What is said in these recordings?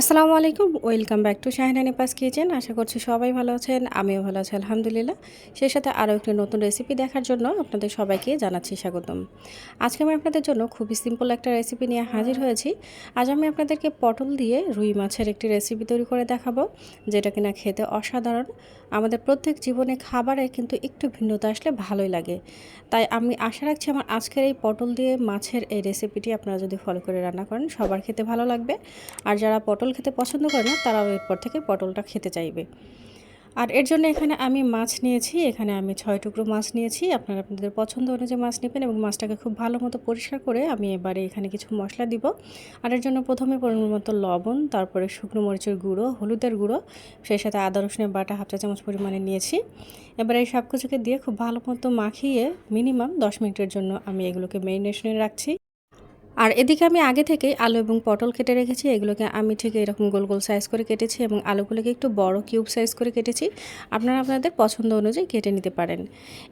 আসসালামু আলাইকুম, welcome back to Shahina Nipa's kitchen. আশা করছি সবাই ভালো আছেন, আমিও ভালো আছি, আলহামদুলিল্লাহ। সেই সাথে আরও একটি নতুন রেসিপি দেখার জন্য আপনাদের সবাইকে জানাচ্ছি স্বাগতম। আজকে আমি আপনাদের জন্য খুবই সিম্পল একটা রেসিপি নিয়ে হাজির হয়েছি। আজ আমি আপনাদেরকে পটল দিয়ে রুই মাছের একটি রেসিপি তৈরি করে দেখাবো, যেটা কিনা খেতে অসাধারণ। আমাদের প্রত্যেক জীবনে খাবারে কিন্তু একটু ভিন্নতা আসলে ভালোই লাগে। তাই আমি আশা রাখছি আমার আজকের এই পটল দিয়ে মাছের এই রেসিপিটি আপনারা যদি ফলো করে রান্না করেন, সবার খেতে ভালো লাগবে। আর যারা পটল খেতে পছন্দ করে না, তারাও এরপর থেকে পটলটা খেতে চাইবে। আর এর জন্য এখানে আমি মাছ নিয়েছি, এখানে আমি ছয় টুকরো মাছ নিয়েছি, আপনারা আপনাদের পছন্দ অনুযায়ী মাছ নেবেন এবং মাছটাকে খুব ভালো মতো পরিষ্কার করে আমি এবারে এখানে কিছু মশলা দিব। আর এর জন্য প্রথমে পরিমাণ মতো লবণ, তারপরে শুকনো মরিচের গুঁড়ো, হলুদের গুঁড়ো, সেই সাথে আদা, রসুনের বাটা হাফ চা চামচ পরিমাণে নিয়েছি। এবারে এই সব কিছুকে দিয়ে খুব ভালো মতো মাখিয়ে মিনিমাম দশ মিনিটের জন্য আমি এগুলোকে মেরিনেশনে রাখছি। আর এদিকে আমি আগে থেকেই আলু এবং পটল কেটে রেখেছি। এগুলোকে আমি ঠিক এরকম গোল গোল সাইজ করে কেটেছি এবং আলুগুলোকে একটু বড় কিউব সাইজ করে কেটেছি। আপনারা আপনাদের পছন্দ অনুযায়ী কেটে নিতে পারেন।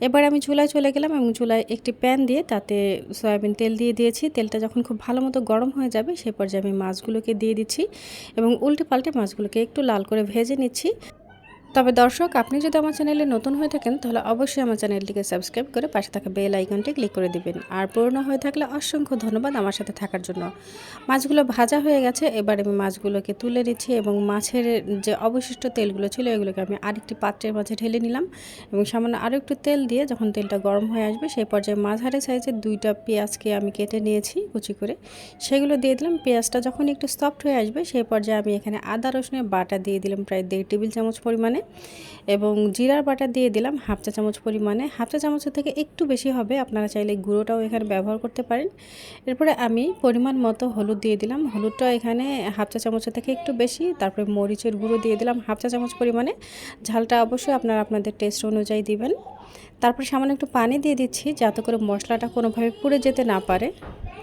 এবার আমি চুলায় চলে গেলাম এবং চুলায় একটি প্যান দিয়ে তাতে সয়াবিন তেল দিয়ে দিয়েছি। তেলটা যখন খুব ভালো মতো গরম হয়ে যাবে সেই পর্যায়ে আমি মাছগুলোকে দিয়ে দিচ্ছি এবং উল্টে পাল্টে মাছগুলোকে একটু লাল করে ভেজে নিচ্ছি। তবে দর্শক, আপনি যদি আমার চ্যানেলে নতুন হয়ে থাকেন, তাহলে অবশ্যই আমার চ্যানেলটিকে সাবস্ক্রাইব করে পাশে থাকা বেল আইকনটি ক্লিক করে দিবেন। আর পুরনো হয়ে থাকলে অসংখ্য ধন্যবাদ আমার সাথে থাকার জন্য। মাছগুলো ভাজা হয়ে গেছে, এবার আমি মাছগুলোকে তুলে দিচ্ছি এবং মাছের যে অবশিষ্ট তেলগুলো ছিল, এগুলোকে আমি আরেকটি পাত্রের মাঝে ঢেলে নিলাম এবং সামান্য আরও একটু তেল দিয়ে যখন তেলটা গরম হয়ে আসবে, সেই পর্যায়ে মাঝারি সাইজের দুইটা পেঁয়াজকে আমি কেটে নিয়েছি কুচি করে। সেগুলো দিয়ে দিলাম, পেঁয়াজটা যখন একটু সফট হয়ে আসবে, সেই পর্যায়ে আমি এখানে আদা রসুনের বাটা দিয়ে দিলাম প্রায় দেড় টেবিল চামচ পরিমাণে। এবং জিরার বাটা দিয়ে দিলাম হাফ চা চামচ পরিমাণে। হাফ চা চামচের থেকে একটু বেশি হবে, আপনারা চাইলে গুঁড়োটাও এখানে ব্যবহার করতে পারেন। এরপরে আমি পরিমাণ মতো হলুদ দিয়ে দিলাম। হলুদটা এখানে হাফ চা চামচের থেকে একটু বেশি, তারপরে মরিচের গুঁড়ো দিয়ে দিলাম হাফ চা চামচ পরিমাণে। ঝালটা অবশ্যই আপনারা আপনাদের টেস্ট অনুযায়ী দিবেন। তারপরে সামান্য একটু পানি দিয়ে দিচ্ছি যাতে করে মশলাটা কোনোভাবে পুড়ে যেতে না পারে।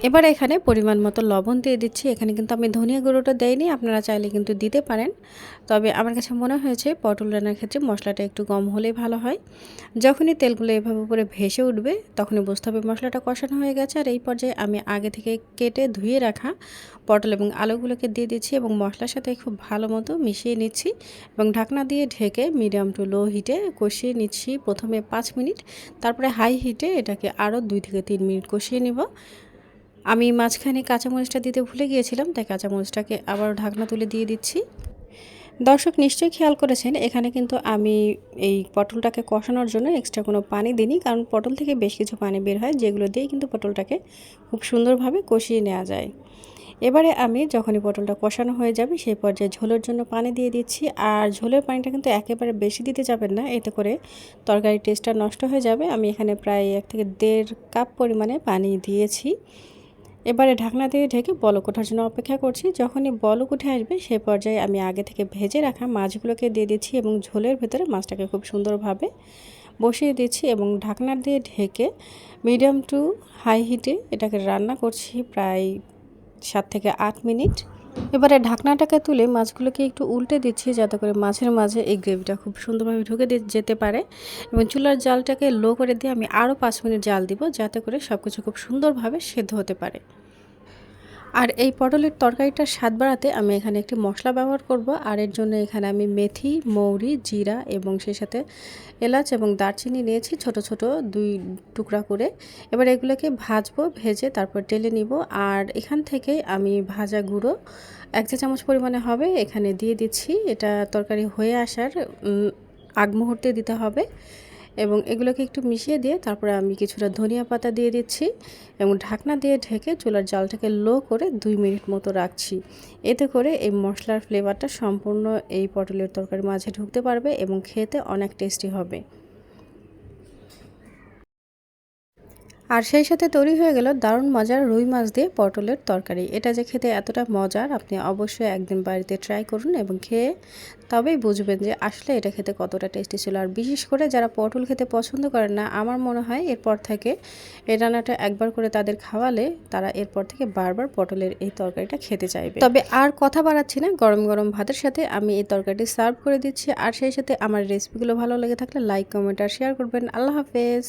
এবার এখানে পরিমাণ মতো লবণ দিয়ে দিচ্ছি। এখানে কিন্তু আমি ধনিয়া গুঁড়োটা দেয়নি আপনারা চাইলে কিন্তু দিতে পারেন। তবে আমার কাছে মনে হয়েছে পটল রান্নার ক্ষেত্রে মশলাটা একটু কম হলেই ভালো হয়। যখনই তেলগুলো এভাবে উপরে ভেসে উঠবে, তখনই বুঝতে হবে মশলাটা কষানো হয়ে গেছে। আর এই পর্যায়ে আমি আগে থেকে কেটে ধুয়ে রাখা পটল এবং আলুগুলোকে দিয়ে দিচ্ছি এবং মশলার সাথে খুব ভালো মতো মিশিয়ে নিচ্ছি এবং ঢাকনা দিয়ে ঢেকে মিডিয়াম টু লো হিটে কষিয়ে নিচ্ছি প্রথমে পাঁচ মিনিট। তারপরে হাই হিটে এটাকে আরও দুই থেকে তিন মিনিট কষিয়ে নেব। আমি মাঝখানে কাঁচামরিচটা দিতে ভুলে গিয়েছিলাম, তাই কাঁচামরিচটাকে আবার ঢাকনা তুলে দিয়ে দিচ্ছি। দর্শক নিশ্চয়ই খেয়াল করেছেন, এখানে কিন্তু আমি এই পটলটাকে কষানোর জন্য এক্সট্রা কোনো পানি দিইনি, কারণ পটল থেকে বেশ কিছু পানি বের হয়, যেগুলো দিয়েই কিন্তু পটলটাকে খুব সুন্দরভাবে কষিয়ে নেওয়া যায়। এবারে আমি যখনই পটলটা কষানো হয়ে যাবে, সেই পর্যায়ে ঝোলের জন্য পানি দিয়ে দিচ্ছি, আর ঝোলের পানিটা কিন্তু একেবারে বেশি দিতে যাবেন না, এতে করে তরকারির টেস্টটা নষ্ট হয়ে যাবে। আমি এখানে প্রায় এক থেকে দেড় কাপ পরিমাণে পানি দিয়েছি। এবারে ঢাকনা দিয়ে ঢেকে বলক ওঠার জন্য অপেক্ষা করছি। যখনই বলক উঠে আসবে সেই পর্যায়ে আমি আগে থেকে ভেজে রাখা মাছগুলোকে দিয়ে দিচ্ছি এবং ঝোলের ভেতরে মাছটাকে খুব সুন্দরভাবে বসিয়ে দিচ্ছি এবং ঢাকনা দিয়ে ঢেকে মিডিয়াম টু হাই হিটে এটাকে রান্না করছি প্রায় সাত থেকে আট মিনিট। এবারে ঢাকনাটাকে তুলে মাছগুলোকে একটু উল্টে দিচ্ছি যাতে করে মাছের মাঝে এই গ্রেভিটা খুব সুন্দরভাবে ঢুকে যেতে পারে। এবং চুলার জালটাকে লো করে দিয়ে আমি আরও পাঁচ মিনিট জাল দিব যাতে করে সব কিছু খুব সুন্দরভাবে সেদ্ধ হতে পারে। আর এই পটলের তরকারিটার স্বাদ বাড়াতে আমি এখানে একটি মশলা ব্যবহার করব। আর এর জন্য এখানে আমি মেথি, মৌরি, জিরা এবং সেই সাথে এলাচ এবং দারচিনি নিয়েছি ছোট ছোট দুই টুকরা করে। এবার এগুলোকে ভাজবো, ভেজে তারপর টেলে নিব। আর এখান থেকে আমি ভাজা গুঁড়ো এক চা চামচ পরিমাণে হবে। এখানে দিয়ে দিচ্ছি। এটা তরকারি হয়ে আসার আগ মুহূর্তে দিতে হবে। এবং এগুলোকে একটু মিশিয়ে দিয়ে তারপরে আমি কিছুটা ধনিয়া পাতা দিয়ে দিচ্ছি এবং ঢাকনা দিয়ে ঢেকে চুলার জালটাকে লো করে দুই মিনিট মতো রাখছি। এতে করে এই মশলার ফ্লেভারটা সম্পূর্ণ এই পটলের তরকারির মাঝে ঢুকতে পারবে এবং খেতে অনেক টেস্টি হবে। আর সেই সাথে তৈরি হয়ে গেল দারুণ মজার রুই মাছ দিয়ে পটলের তরকারি। এটা যে খেতে এতটা মজার, আপনি অবশ্যই একদিন বাড়িতে ট্রাই করুন এবং খেয়ে তবেই বুঝবেন যে আসলে এটা খেতে কতটা টেস্টি ছিল। আর বিশেষ করে যারা পটল খেতে পছন্দ করেন না, আমার মনে হয় এরপর থেকে এই রান্নাটা একবার করে তাদের খাওয়ালে তারা এরপর থেকে বারবার পটলের এই তরকারিটা খেতে চাইবে। তবে আর কথা বাড়াচ্ছি না, গরম গরম ভাতের সাথে আমি এই তরকারিটি সার্ভ করে দিচ্ছি। আর সেই সাথে আমার রেসিপিগুলো ভালো লেগে থাকলে লাইক কমেন্ট আর শেয়ার করবেন। আল্লাহ হাফেজ।